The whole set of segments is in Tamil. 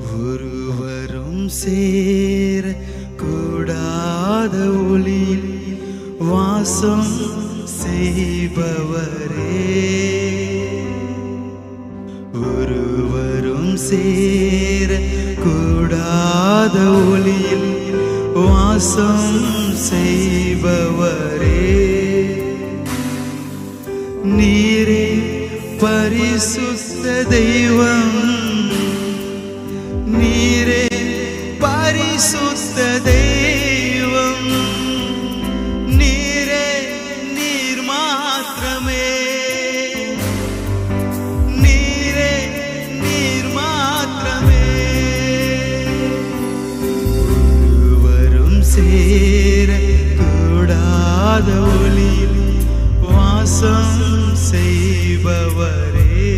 ஒருவரும் சேர கூடாத ஒளியில் வாசம் செய்பவரே. ஒருவரும் சேர கூடாத ஒளியில் வாசம் செய்பவரே. நீரே பரிசுத்த தெய்வம் செய்பவரே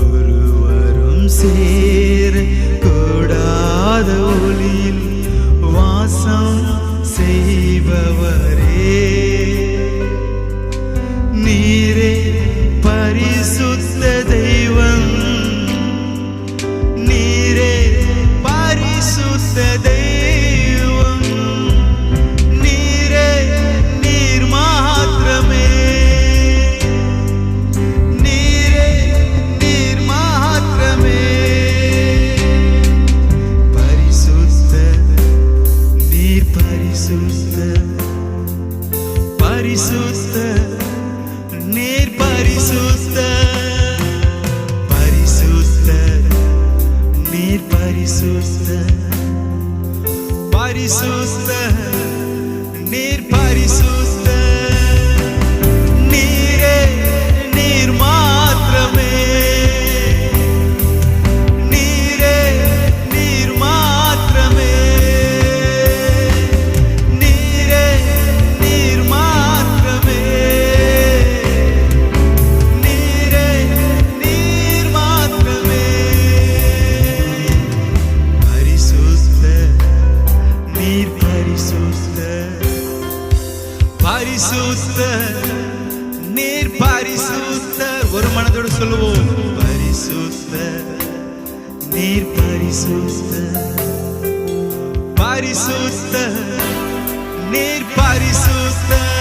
ஒருவரும் சேர கூடாத ஒளியில் வாசம் செய்பவரே. பரிசுத்த பரிசுத்த நீர் பரிசுத்த பரிசுத்த நீர் பரிசுத்த பரிசுத்த நீர் பரிசுத்த. பரிசுத்த நீர் பரிசுத்த ஒரு மனதோடு சொல்லுவோம். பரிசுத்த நீர் பரிசுத்த. பரிசுத்த நீர் பரிசுத்த.